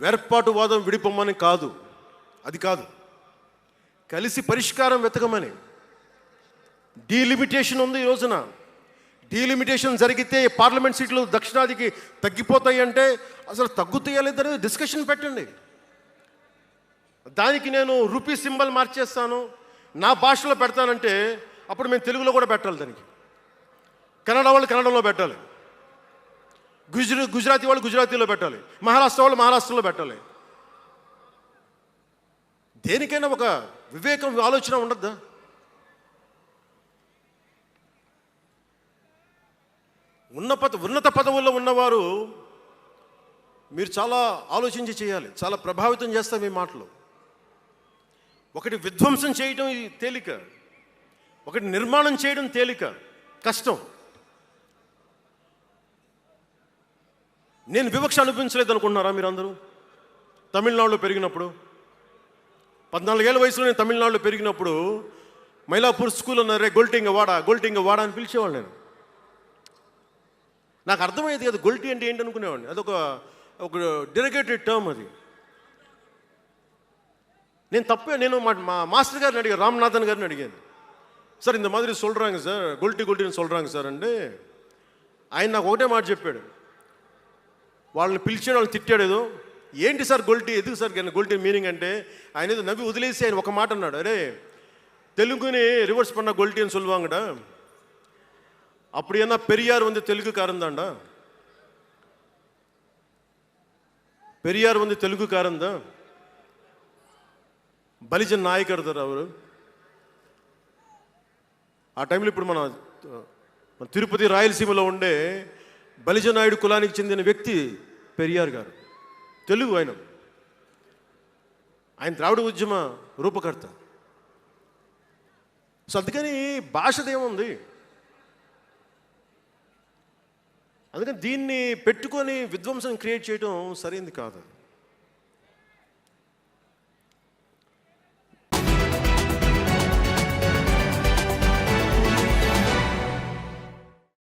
వేర్పాటువాదం విడిపోమని కాదు. అది కాదు. కలిసి పరిష్కారం వెతకమని. డీలిమిటేషన్ ఉంది ఈ రోజున. డీలిమిటేషన్ జరిగితే పార్లమెంట్ సీట్లు దక్షిణాదికి తగ్గిపోతాయి అంటే అసలు తగ్గుతాయా లేదని డిస్కషన్ పెట్టండి. దానికి నేను రూపీ సింబల్ మార్చేస్తాను. నా భాషలో పెడతానంటే అప్పుడు మేము తెలుగులో కూడా పెట్టాలి దానికి. కన్నడ వాళ్ళు కన్నడలో పెట్టాలి. గుజరా గుజరాతీ వాళ్ళు గుజరాతీలో పెట్టాలి. మహారాష్ట్ర వాళ్ళు మహారాష్ట్రలో పెట్టాలి. దేనికైనా ఒక వివేకం ఆలోచన ఉండద్దా? ఉన్న పద ఉన్నత పదవుల్లో ఉన్నవారు మీరు చాలా ఆలోచించి చేయాలి. చాలా ప్రభావితం చేస్తాయి మీ మాటలు. ఒకటి విధ్వంసం చేయడం తేలిక. ఒకటి నిర్మాణం చేయడం తేలిక. కష్టం. నేను వివక్ష అనుభవించలేదు అనుకుంటున్నారా మీరందరూ? తమిళనాడులో పెరిగినప్పుడు పద్నాలుగేళ్ళ వయసులో నేను తమిళనాడులో పెరిగినప్పుడు మైలాపూర్ స్కూల్ అన్నారే గొల్టింగ్ వాడ గొల్టింగ్ వాడ అని పిలిచేవాళ్ళు నేను. నాకు అర్థమయ్యేది కదా గొల్టి అంటే ఏంటి అనుకునేవాడిని. అదొక ఒక డెరిగేటెడ్ టర్మ్ అది. నేను తప్పే నేను మా మాస్టర్ గారిని అడిగాను రామ్నాథన్ గారిని అడిగాను. సార్ ఇంత మాదిరి చూడరాంగ సార్ గొల్టి అని చూడరాంగ సార్ అంటే ఆయన నాకు ఒకటే మాట చెప్పాడు. వాళ్ళని పిలిచాడు వాళ్ళని తిట్టాడు ఏదో ఏంటి సార్ గొల్టి ఎందుకు సార్ గొల్టి మీనింగ్ అంటే ఆయన ఏదో నవ్వి వదిలేసి ఆయన ఒక మాట అన్నాడు అరే తెలుగుని రివర్స్ பண்ண గొల్టి అని சொல்லுவாங்கடா அப்படி என்ன பெரியார் வந்து தெலுங்குக்காரன் தான்டா பெரியார் வந்து தெலுங்குக்காரன் தான் బలిజన్ నాయకర్ సార్ అవరు ఆ టైంలో ఇప్పుడు మన మన తిరుపతి రాయలసీమలో ఉండే బలిజనాయుడు కులానికి చెందిన వ్యక్తి పెరియార్ గారు. తెలుగు ఆయన. ఆయన ద్రావిడ ఉద్యమ రూపకర్త. సో అందుకని భాషదేముంది అందుకని దీన్ని పెట్టుకొని విధ్వంసం క్రియేట్ చేయడం సరైంది కాదు.